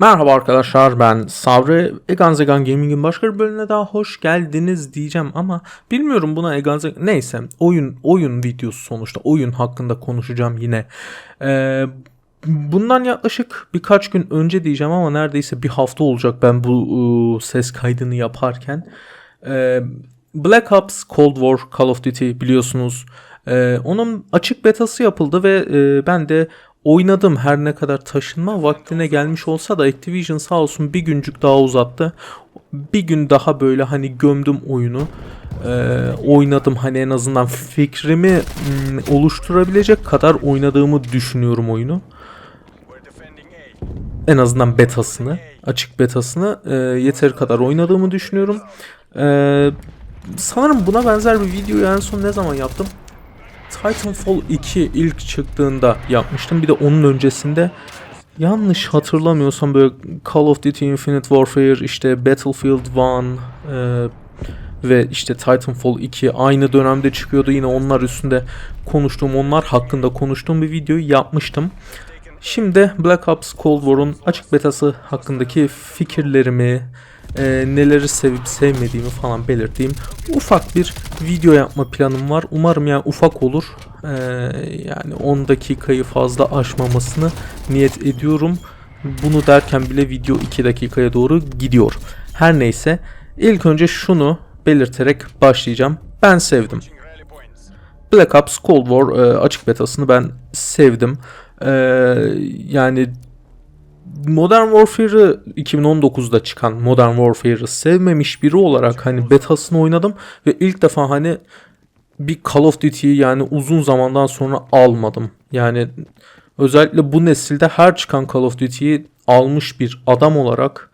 Merhaba arkadaşlar ben Sabri. Egan Zegan Gaming'in başka bir bölümüne daha hoş geldiniz diyeceğim ama bilmiyorum buna Egan Zegan... Neyse oyun oyun videosu sonuçta oyun hakkında konuşacağım yine. Ee, bundan yaklaşık birkaç gün önce diyeceğim ama neredeyse bir hafta olacak ben bu ıı, ses kaydını yaparken. Ee, Black Ops Cold War Call of Duty biliyorsunuz. Ee, onun açık betası yapıldı ve e, ben de oynadım her ne kadar taşınma vaktine gelmiş olsa da Activision sağ olsun bir güncük daha uzattı. Bir gün daha böyle hani gömdüm oyunu. Ee, oynadım hani en azından fikrimi mm, oluşturabilecek kadar oynadığımı düşünüyorum oyunu. En azından betasını, açık betasını e, yeteri kadar oynadığımı düşünüyorum. Ee, sanırım buna benzer bir videoyu en son ne zaman yaptım? Titanfall 2 ilk çıktığında yapmıştım. Bir de onun öncesinde yanlış hatırlamıyorsam böyle Call of Duty Infinite Warfare, işte Battlefield 1 e, ve işte Titanfall 2 aynı dönemde çıkıyordu. Yine onlar üstünde konuştuğum, onlar hakkında konuştuğum bir videoyu yapmıştım. Şimdi Black Ops Cold War'un açık betası hakkındaki fikirlerimi, e, neleri sevip sevmediğimi falan belirttiğim ufak bir video yapma planım var. Umarım yani ufak olur. E, yani 10 dakikayı fazla aşmamasını niyet ediyorum. Bunu derken bile video 2 dakikaya doğru gidiyor. Her neyse ilk önce şunu belirterek başlayacağım. Ben sevdim. Black Ops Cold War e, açık betasını ben sevdim. E, yani Modern Warfare'ı 2019'da çıkan Modern Warfare'ı sevmemiş biri olarak hani betasını oynadım ve ilk defa hani bir Call of Duty'yi yani uzun zamandan sonra almadım. Yani özellikle bu nesilde her çıkan Call of Duty'yi almış bir adam olarak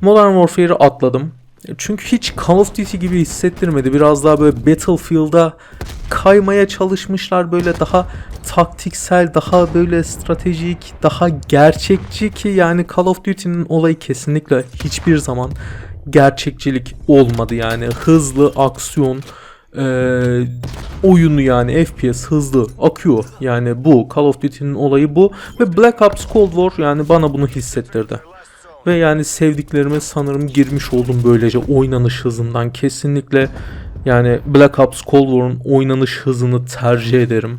Modern Warfare'ı atladım. Çünkü hiç Call of Duty gibi hissettirmedi. Biraz daha böyle Battlefield'a kaymaya çalışmışlar böyle daha taktiksel, daha böyle stratejik, daha gerçekçi ki yani Call of Duty'nin olayı kesinlikle hiçbir zaman gerçekçilik olmadı yani hızlı aksiyon e, oyunu yani FPS hızlı akıyor yani bu Call of Duty'nin olayı bu ve Black Ops Cold War yani bana bunu hissettirdi. Ve yani sevdiklerime sanırım girmiş oldum böylece oynanış hızından. Kesinlikle yani Black Ops Cold War'un oynanış hızını tercih ederim.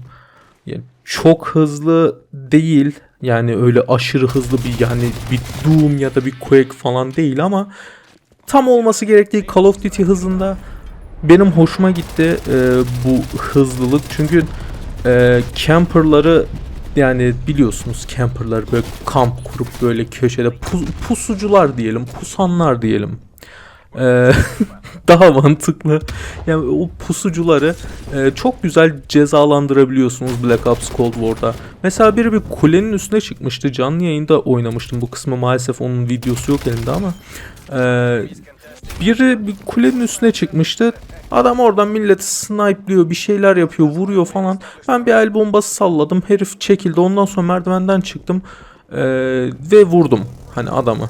Yani çok hızlı değil. Yani öyle aşırı hızlı bir yani bir Doom ya da bir Quake falan değil ama tam olması gerektiği Call of Duty hızında benim hoşuma gitti e, bu hızlılık. Çünkü e, camperları yani biliyorsunuz camperlar böyle kamp kurup böyle köşede pus, pusucular diyelim, pusanlar diyelim. Ee, daha mantıklı. Yani o pusucuları e, çok güzel cezalandırabiliyorsunuz Black Ops Cold War'da. Mesela biri bir kulenin üstüne çıkmıştı. Canlı yayında oynamıştım. Bu kısmı maalesef onun videosu yok elimde ama e, biri bir kulenin üstüne çıkmıştı. Adam oradan milleti snipe'liyor, bir şeyler yapıyor, vuruyor falan. Ben bir el bombası salladım. Herif çekildi. Ondan sonra merdivenden çıktım. Ee, ve vurdum hani adamı.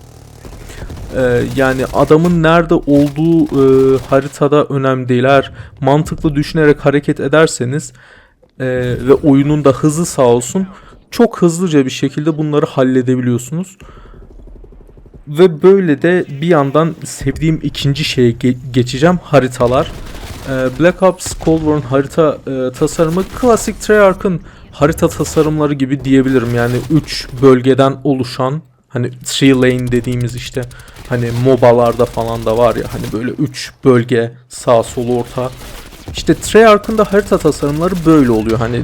Ee, yani adamın nerede olduğu e, haritada önemli değil. Eğer mantıklı düşünerek hareket ederseniz e, ve oyunun da hızı sağ olsun çok hızlıca bir şekilde bunları halledebiliyorsunuz. Ve böyle de bir yandan sevdiğim ikinci şeye ge- geçeceğim haritalar. Ee, Black Ops Cold War'un harita e, tasarımı klasik Treyarch'ın harita tasarımları gibi diyebilirim. Yani 3 bölgeden oluşan hani 3 lane dediğimiz işte hani MOBA'larda falan da var ya hani böyle 3 bölge sağ sol orta. İşte Treyarch'ın da harita tasarımları böyle oluyor. Hani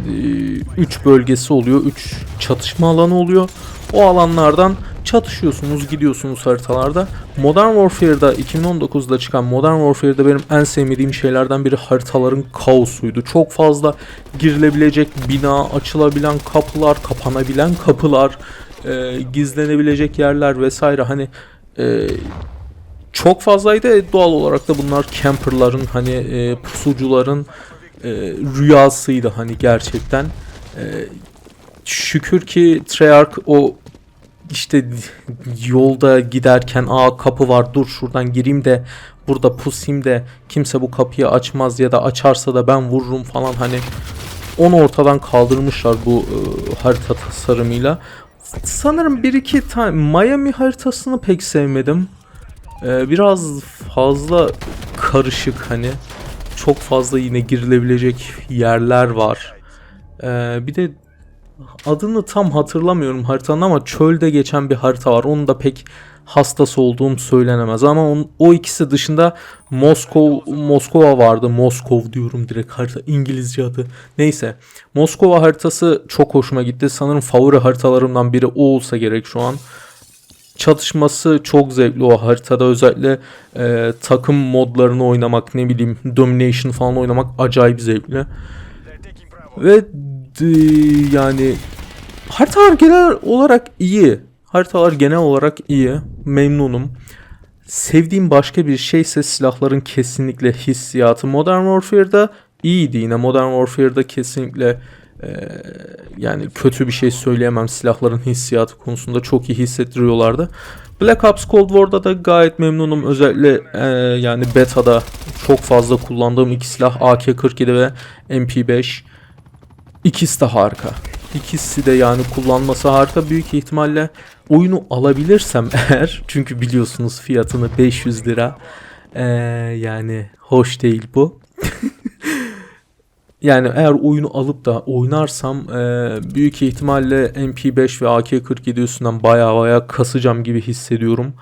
3 bölgesi oluyor, 3 çatışma alanı oluyor. O alanlardan çatışıyorsunuz, gidiyorsunuz haritalarda. Modern Warfare'da 2019'da çıkan Modern Warfare'da benim en sevmediğim şeylerden biri haritaların kaosuydu. Çok fazla girilebilecek bina, açılabilen kapılar, kapanabilen kapılar, e, gizlenebilecek yerler vesaire hani e, çok fazlaydı. E, doğal olarak da bunlar camperların hani e, pusucuların e, rüyasıydı hani gerçekten. E, şükür ki Treyarch o işte yolda giderken aa kapı var dur şuradan gireyim de burada pusayım de kimse bu kapıyı açmaz ya da açarsa da ben vururum falan hani onu ortadan kaldırmışlar bu e, harita tasarımıyla. sanırım bir iki tane Miami haritasını pek sevmedim. Ee, biraz fazla karışık hani. Çok fazla yine girilebilecek yerler var. Ee, bir de adını tam hatırlamıyorum haritanın ama çölde geçen bir harita var. Onun da pek hastası olduğum söylenemez ama on- o ikisi dışında Moskov Moskova vardı. Moskov diyorum direkt harita İngilizce adı. Neyse. Moskova haritası çok hoşuma gitti. Sanırım favori haritalarımdan biri o olsa gerek şu an. Çatışması çok zevkli o haritada özellikle e, takım modlarını oynamak ne bileyim domination falan oynamak acayip zevkli. Ve yani haritalar genel olarak iyi. Haritalar genel olarak iyi. Memnunum. Sevdiğim başka bir şey ise silahların kesinlikle hissiyatı. Modern Warfare'da iyiydi yine. Modern Warfare'da kesinlikle e, yani kötü bir şey söyleyemem. Silahların hissiyatı konusunda çok iyi hissettiriyorlardı. Black Ops Cold War'da da gayet memnunum. Özellikle e, yani beta'da çok fazla kullandığım iki silah AK-47 ve MP5. İkisi de harika. İkisi de yani kullanması harika. Büyük ihtimalle oyunu alabilirsem eğer çünkü biliyorsunuz fiyatını 500 lira. Ee, yani hoş değil bu. yani eğer oyunu alıp da oynarsam e, büyük ihtimalle MP5 ve AK-47 üstünden baya baya kasacağım gibi hissediyorum.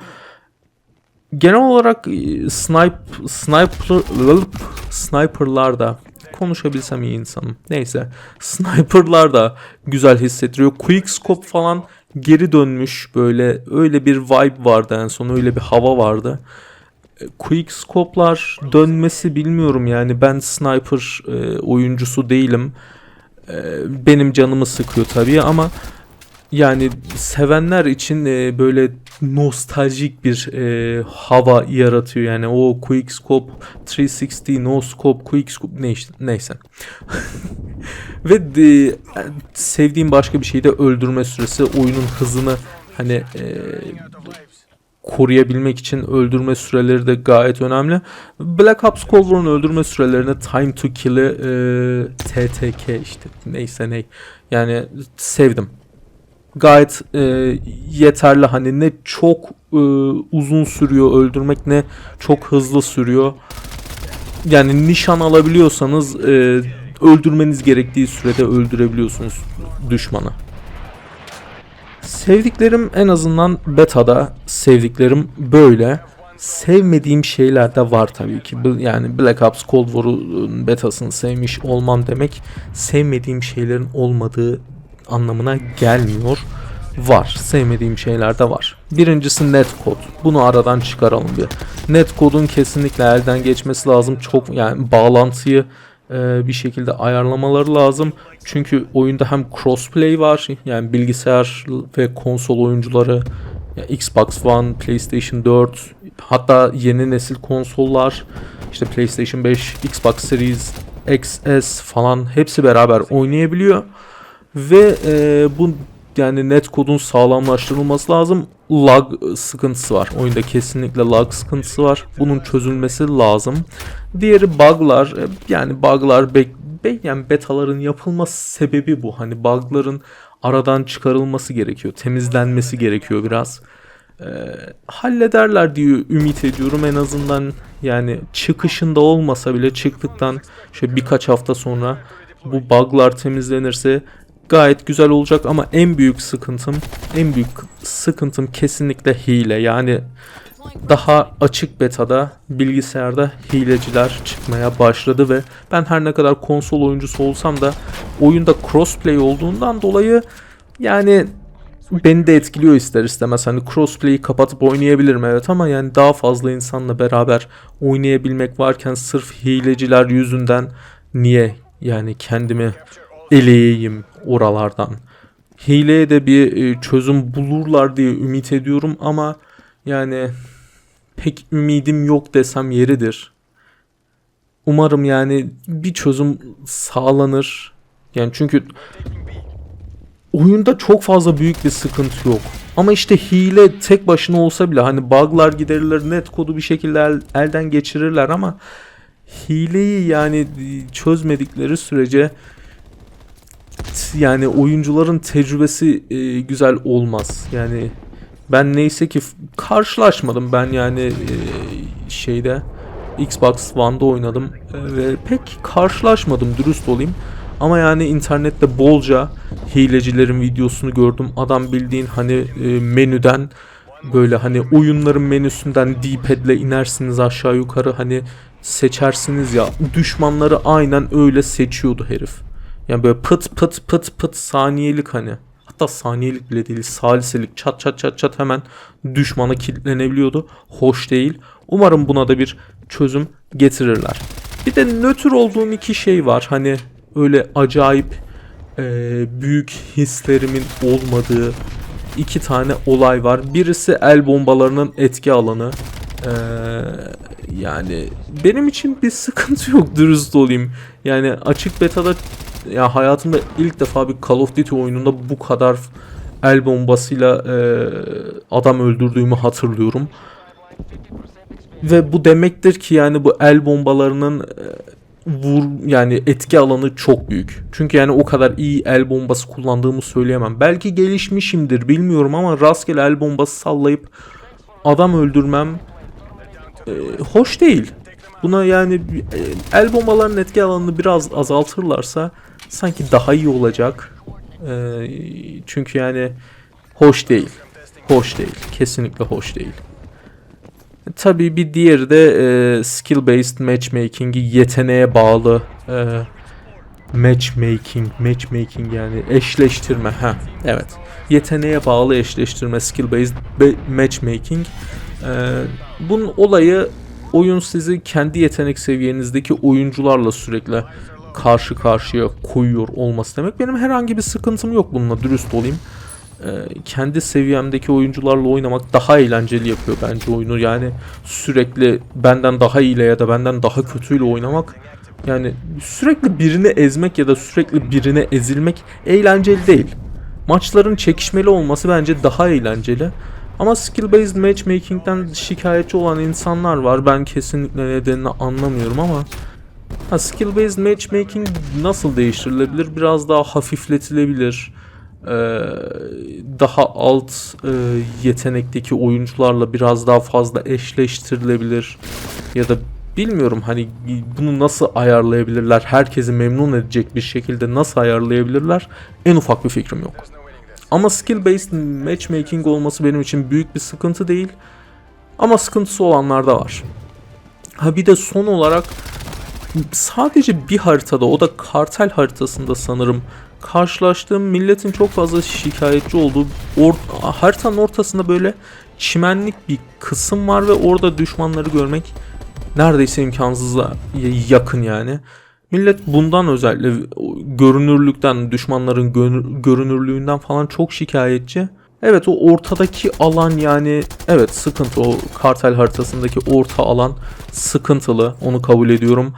Genel olarak e, snipe, sniper, sniperlar da konuşabilsem iyi insanım. Neyse. Sniperlar da güzel hissettiriyor. Quickscope falan geri dönmüş böyle öyle bir vibe vardı en son öyle bir hava vardı. Quickscope'lar dönmesi bilmiyorum yani ben sniper e, oyuncusu değilim. E, benim canımı sıkıyor tabii ama yani sevenler için e, böyle nostaljik bir e, hava yaratıyor. Yani o quickscope 360 no scope quickscope ne işte, neyse. Ve de, sevdiğim başka bir şey de öldürme süresi. Oyunun hızını hani e, koruyabilmek için öldürme süreleri de gayet önemli. Black Ops Cold War'un öldürme sürelerine Time to Kill'i e, TTK işte neyse ne. Yani sevdim gayet e, yeterli hani ne çok e, uzun sürüyor öldürmek ne çok hızlı sürüyor. Yani nişan alabiliyorsanız e, öldürmeniz gerektiği sürede öldürebiliyorsunuz düşmanı. Sevdiklerim en azından beta'da sevdiklerim böyle. Sevmediğim şeyler de var tabii ki. Yani Black Ops Cold War'un betasını sevmiş olmam demek sevmediğim şeylerin olmadığı anlamına gelmiyor. Var. Sevmediğim şeyler de var. Birincisi netcode. Bunu aradan çıkaralım bir. Netcode'un kesinlikle elden geçmesi lazım. Çok yani bağlantıyı e, bir şekilde ayarlamaları lazım. Çünkü oyunda hem crossplay var. Yani bilgisayar ve konsol oyuncuları ya Xbox One, PlayStation 4 hatta yeni nesil konsollar işte PlayStation 5, Xbox Series XS falan hepsi beraber oynayabiliyor. Ve e, bu yani netcode'un sağlamlaştırılması lazım. Lag sıkıntısı var. Oyunda kesinlikle lag sıkıntısı var. Bunun çözülmesi lazım. Diğeri bug'lar. E, Yani bug'lar bek be- yani betaların yapılması sebebi bu. Hani bug'ların aradan çıkarılması gerekiyor. Temizlenmesi gerekiyor biraz. E, hallederler diye ümit ediyorum en azından yani çıkışında olmasa bile çıktıktan şöyle birkaç hafta sonra bu bug'lar temizlenirse gayet güzel olacak ama en büyük sıkıntım en büyük sıkıntım kesinlikle hile yani daha açık betada bilgisayarda hileciler çıkmaya başladı ve ben her ne kadar konsol oyuncusu olsam da oyunda crossplay olduğundan dolayı yani beni de etkiliyor ister istemez. Hani crossplay'i kapatıp oynayabilirim evet ama yani daha fazla insanla beraber oynayabilmek varken sırf hileciler yüzünden niye yani kendimi eleyeyim oralardan. Hileye de bir e, çözüm bulurlar diye ümit ediyorum ama yani pek ümidim yok desem yeridir. Umarım yani bir çözüm sağlanır. Yani çünkü oyunda çok fazla büyük bir sıkıntı yok. Ama işte hile tek başına olsa bile hani bug'lar giderilir, net kodu bir şekilde el- elden geçirirler ama hileyi yani çözmedikleri sürece vakit yani oyuncuların tecrübesi e, güzel olmaz. Yani ben neyse ki karşılaşmadım ben yani e, şeyde Xbox One'da oynadım e, ve pek karşılaşmadım dürüst olayım. Ama yani internette bolca hilecilerin videosunu gördüm. Adam bildiğin hani e, menüden böyle hani oyunların menüsünden D-pad'le inersiniz aşağı yukarı hani seçersiniz ya düşmanları aynen öyle seçiyordu herif. Yani böyle pıt pıt pıt pıt saniyelik hani. Hatta saniyelik bile değil saliselik çat çat çat çat hemen düşmana kilitlenebiliyordu. Hoş değil. Umarım buna da bir çözüm getirirler. Bir de nötr olduğum iki şey var. Hani öyle acayip eee, büyük hislerimin olmadığı iki tane olay var. Birisi el bombalarının etki alanı. Eee, yani benim için bir sıkıntı yok dürüst olayım. Yani açık betada ya hayatımda ilk defa bir Call of Duty oyununda bu kadar el bombasıyla eee, adam öldürdüğümü hatırlıyorum. Ve bu demektir ki yani bu el bombalarının e, vur yani etki alanı çok büyük. Çünkü yani o kadar iyi el bombası kullandığımı söyleyemem. Belki gelişmişimdir bilmiyorum ama rastgele el bombası sallayıp adam öldürmem e, hoş değil. Buna yani e, el bombalarının etki alanını biraz azaltırlarsa sanki daha iyi olacak. E, çünkü yani hoş değil. Hoş değil. Kesinlikle hoş değil. Tabii bir diğeri de e, skill based matchmaking'i yeteneğe bağlı e, matchmaking, matchmaking yani eşleştirme ha evet. Yeteneğe bağlı eşleştirme skill based matchmaking. E, bunun olayı oyun sizi kendi yetenek seviyenizdeki oyuncularla sürekli karşı karşıya koyuyor olması demek. Benim herhangi bir sıkıntım yok bununla dürüst olayım e, kendi seviyemdeki oyuncularla oynamak daha eğlenceli yapıyor bence oyunu. Yani sürekli benden daha iyiyle ya da benden daha kötüyle oynamak yani sürekli birini ezmek ya da sürekli birine ezilmek eğlenceli değil. Maçların çekişmeli olması bence daha eğlenceli. Ama skill based matchmaking'den şikayetçi olan insanlar var. Ben kesinlikle nedenini anlamıyorum ama ha, skill based matchmaking nasıl değiştirilebilir? Biraz daha hafifletilebilir e, daha alt e, yetenekteki oyuncularla biraz daha fazla eşleştirilebilir ya da bilmiyorum hani bunu nasıl ayarlayabilirler herkesi memnun edecek bir şekilde nasıl ayarlayabilirler en ufak bir fikrim yok. Ama skill based matchmaking olması benim için büyük bir sıkıntı değil. Ama sıkıntısı olanlar da var. Ha bir de son olarak sadece bir haritada o da kartel haritasında sanırım karşılaştığım milletin çok fazla şikayetçi olduğu or- haritanın ortasında böyle çimenlik bir kısım var ve orada düşmanları görmek neredeyse imkansıza yakın yani. Millet bundan özellikle görünürlükten, düşmanların görünürlüğünden falan çok şikayetçi. Evet o ortadaki alan yani evet sıkıntı o kartel haritasındaki orta alan sıkıntılı onu kabul ediyorum.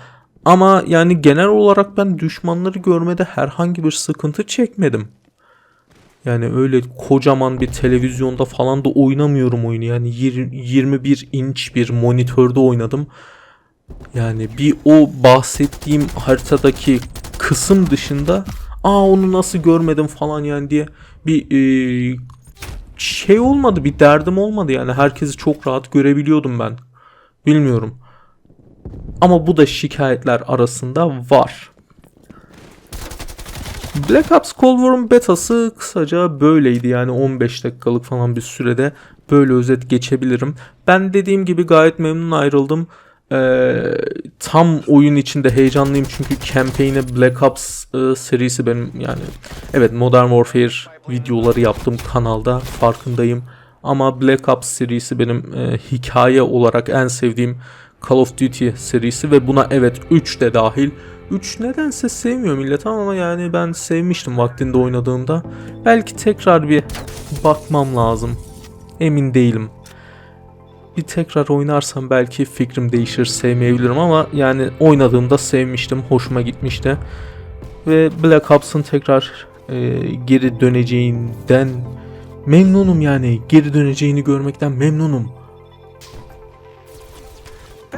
Ama yani genel olarak ben düşmanları görmede herhangi bir sıkıntı çekmedim. Yani öyle kocaman bir televizyonda falan da oynamıyorum oyunu. Yani yir- 21 inç bir monitörde oynadım. Yani bir o bahsettiğim haritadaki kısım dışında aa onu nasıl görmedim falan yani diye bir e, şey olmadı bir derdim olmadı yani herkesi çok rahat görebiliyordum ben. Bilmiyorum. Ama bu da şikayetler arasında var. Black Ops Cold War'un betası kısaca böyleydi yani 15 dakikalık falan bir sürede böyle özet geçebilirim. Ben dediğim gibi gayet memnun ayrıldım. Ee, tam oyun içinde heyecanlıyım çünkü campaign'e Black Ops e, serisi benim yani evet Modern Warfare videoları yaptım kanalda farkındayım ama Black Ops serisi benim e, hikaye olarak en sevdiğim Call of Duty serisi ve buna evet 3 de dahil 3 nedense sevmiyor millet ama yani ben sevmiştim vaktinde oynadığımda. Belki tekrar bir bakmam lazım. Emin değilim. Bir tekrar oynarsam belki fikrim değişir, sevmeyebilirim ama yani oynadığımda sevmiştim, hoşuma gitmişti. Ve Black Ops'ın tekrar e, geri döneceğinden memnunum yani. Geri döneceğini görmekten memnunum.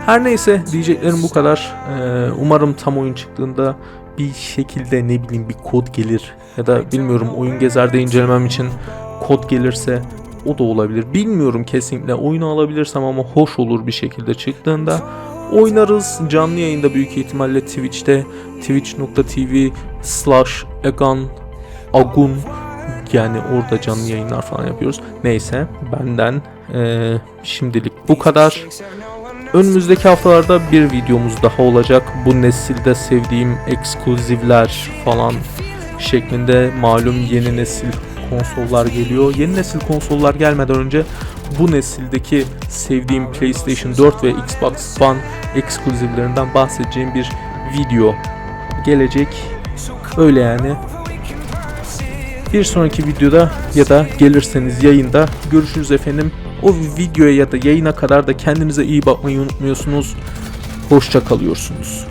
Her neyse diyeceklerim bu kadar. Ee, umarım tam oyun çıktığında bir şekilde ne bileyim bir kod gelir ya da bilmiyorum oyun gezerde incelemem için kod gelirse o da olabilir. Bilmiyorum kesinlikle oyunu alabilirsem ama hoş olur bir şekilde çıktığında oynarız. Canlı yayında büyük ihtimalle Twitch'te twitch.tv slash egan agun yani orada canlı yayınlar falan yapıyoruz. Neyse benden eee, şimdilik bu kadar. Önümüzdeki haftalarda bir videomuz daha olacak. Bu nesilde sevdiğim ekskluzivler falan şeklinde malum yeni nesil konsollar geliyor. Yeni nesil konsollar gelmeden önce bu nesildeki sevdiğim PlayStation 4 ve Xbox One ekskluzivlerinden bahsedeceğim bir video gelecek. Öyle yani. Bir sonraki videoda ya da gelirseniz yayında görüşürüz efendim. O videoya ya da yayına kadar da kendinize iyi bakmayı unutmuyorsunuz. Hoşça kalıyorsunuz.